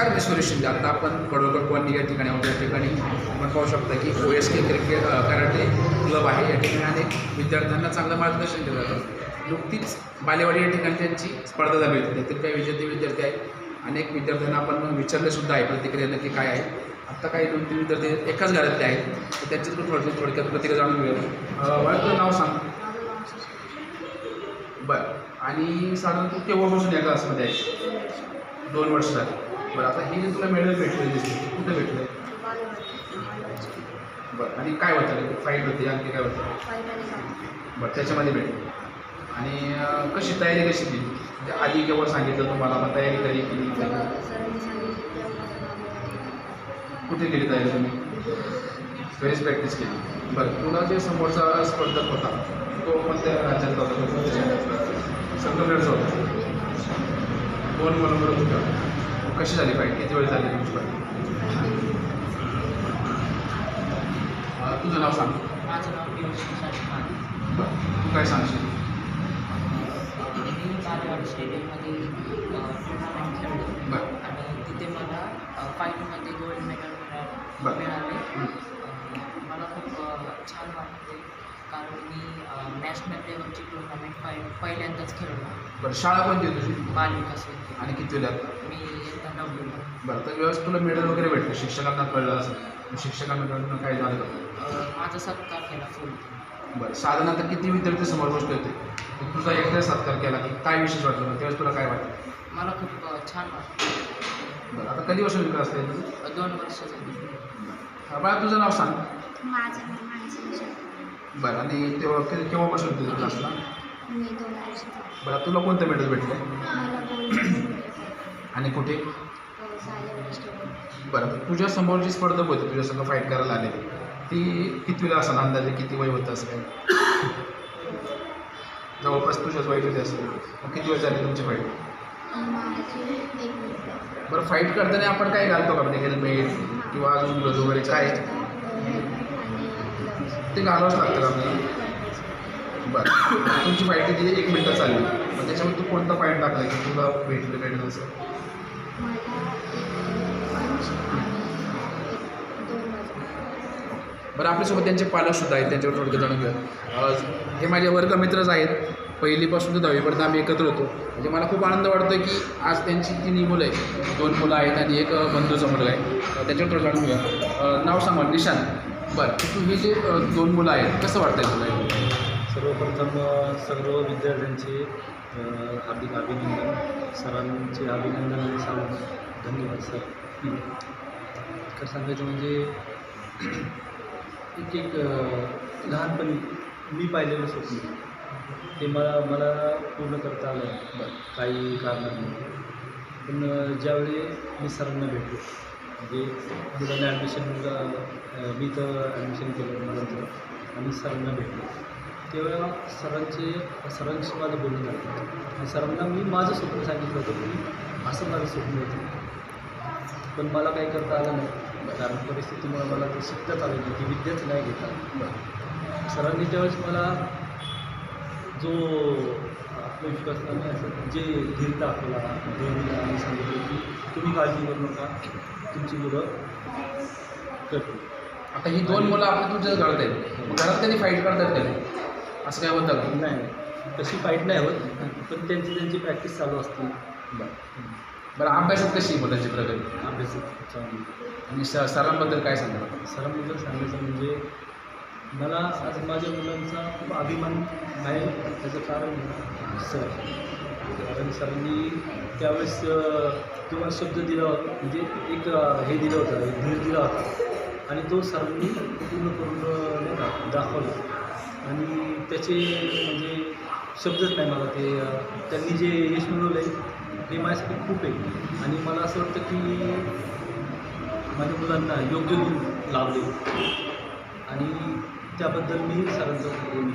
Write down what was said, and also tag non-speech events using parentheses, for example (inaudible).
नमस्कार मी सुरेश शिंदे आता आपण पडवकर कॉलनी या ठिकाणी आहोत या ठिकाणी आपण पाहू शकता की O S K cricket karate club आहे. या ठिकाणी अनेक विद्यार्थ्यांना चांगलं मार्गदर्शन केलं जातं. नुकतीच बालेवाडी या ठिकाणी त्यांची स्पर्धा झाली होती. त्यातील काही विजेते विद्यार्थी आहेत. अनेक विद्यार्थ्यांना आपण विचारले सुद्धा आहे प्रतिक्रिया नक्की काय आहे. आत्ता काही दोन तीन विद्यार्थी एकाच घरातले आहेत. तर त्यांच्याकडून थोडक्यात थोडक्यात प्रतिक्रिया जाणून घेऊया. मला तुझं नाव सांग. बरं. आणि साधारण तू केव्हापासून या क्लासमध्ये आहे दोन वर्ष झाले. बरं आता हे जे तुला मेडल भेटले दिसते कुठे भेटले? बरं आणि काय होतं? म्हणजे फाईट होती आणखी काय होतं? बरं त्याच्यामध्ये भेटलं. आणि कशी तयारी कशी केली? म्हणजे आधी केव्हा सांगितलं तुम्हाला मग तयारी कधी केली? कुठे केली तयारी तुम्ही? घरीच प्रॅक्टिस केली. बरं तुला जे समोरचा स्पर्धक होता तो कोणत्या राज्यातला होता? कोणत्या संगमनेरचा होता. दोन मुलांबरोबर होता? कशी झाली फाईट किती वेळ झाली तुमची फाईट तुझं नाव सांग. माझं नाव पियुष तू काय सांगशील? मी बालेवाडी स्टेडियममध्ये टुर्नामेंट खेळलो. आणि तिथे मला फाईटमध्ये गोल्ड मेडल. मिळाले. मला खूप छान वाटते कारण मी नॅशनल लेवलची टुर्नामेंट फाईट पहिल्यांदाच खेळलो. बरं शाळा कोणती तुझी? बालिका आणि किती वेळात मी बरं तर व्यवस्थित तुला मेडल वगैरे भेटलं शिक्षकांना कळलं असेल. शिक्षकांकडून काय झालं? माझा सत्कार केला फुल बरं साधारणतः किती विद्यार्थी समोर होते? तर तुझा एकदा सत्कार केला की काय विशेष वाटलं मग त्यावेळेस तुला काय वाटलं? मला खूप छान वाटतं बरं आता कधीपासून विकास असते? तुझं दोन वर्ष झाली. बरं बाळा तुझं नाव सांग. माझं. बरं आणि तेव्हा केव्हापासून तुझं क्लासला मी दोन वर्षाचा बरं तुला कोणतं मेडल भेटलं? मला गोल्ड मेडल आणि कुठे? बरं तर तुझ्या समोर जी स्पर्धक होती तुझ्या संग फाईट करायला आले ती कितवीला असेल? अंदाजे किती वय होतं असं काय (coughs) जवळपास तुझ्याच वय किती असेल. मग किती वेळ झाली तुमची फाईट माझी एक मिनिट बरं फाईट करताना आपण काय घालतो का? म्हणजे हेल्मेट किंवा अजून ग्लोज वगैरे काय? आणि. ते घालावंच लागतं का? आपल्याला बरं. तुमची फाईट जी एक मिनटं चालली. मग त्याच्यामध्ये तू कोणता पॉईंट टाकला की तुला भेटलं भेटलं असं? बरं आपल्यासोबत त्यांचे पालकसुद्धा आहेत. त्यांच्यावर थोडक्यात जाणून घेऊया. हे माझे वर्गमित्रच आहेत. पहिलीपासून ते दहावीपर्यंत आम्ही एकत्र होतो. म्हणजे मला खूप आनंद वाटतो की आज त्यांची तिन्ही मुलं आहेत. दोन मुलं आहेत आणि एक अं, बंधूचा मुलगा आहे. त्याच्यावर थोडं जाणून घेऊया. नाव सांगा निशांत. बरं तू हे जे दोन मुलं आहेत कसं वाटतं तुला? सर्वप्रथम सर्व विद्यार्थ्यांचे हार्दिक अभिनंदन. सरांचे अभिनंदन आणि सर्व धन्यवाद सर. तर सांगायचं म्हणजे एक एक लहानपणी मी पाहिलेलं स्वप्न. ते मला मला पूर्ण करता आलं. काही कारणांनी पण ज्यावेळी मी सरांना भेटलो म्हणजे मुलांना ॲडमिशन मी तर ॲडमिशन केलं मला तर आणि सरांना भेटलो. तेव्हा सरांचे सरांशी माझं बोलणं झालं. आणि सरांना मी माझं स्वप्न सांगितलं होतं की असं माझं स्वप्न होतं. पण मला काही करता आलं नाही. कारण परिस्थितीमुळे मला ते शिकताच आलं नाही ती विद्याच नाही घेता सरांनी त्यावेळेस मला जो आत्मविश्वास नाही असं जे धीर दाखवला धैर्य आणि सांगितलं की तुम्ही काळजी करू नका तुमची मुलं करतील. आता ही दोन मुलं आपल्या तुझ्या घरात आहेत मग घरात कधी फाईट करतात कधी असं काय होतं का? नाही तशी फाईट नाही होत पण त्यांची त्यांची प्रॅक्टिस चालू असते. बरं. बरं अभ्यासात कशी आहे मुलांची प्रगती? अभ्यासात चांगली आणि स सरांबद्दल काय सांगणार सरांबद्दल सांगायचं म्हणजे मला आज माझ्या मुलांचा खूप अभिमान आहे त्याचं कारण सर. कारण सरांनी त्यावेळेस तुम्हाला शब्द दिला होता म्हणजे एक हे दिलं होतं एक धीर दिला होता. आणि तो सरांनी पूर्ण करून अं, नाही का दाखवला. आणि त्याचे म्हणजे शब्दच नाही मला ते त्यांनी जे यश मिळवलं आहे ते माझ्यासाठी खूप आहे. आणि मला असं वाटतं की माझ्या मुलांना योग्य गुण लाभले. आणि त्याबद्दल मी सरांचा ऋणी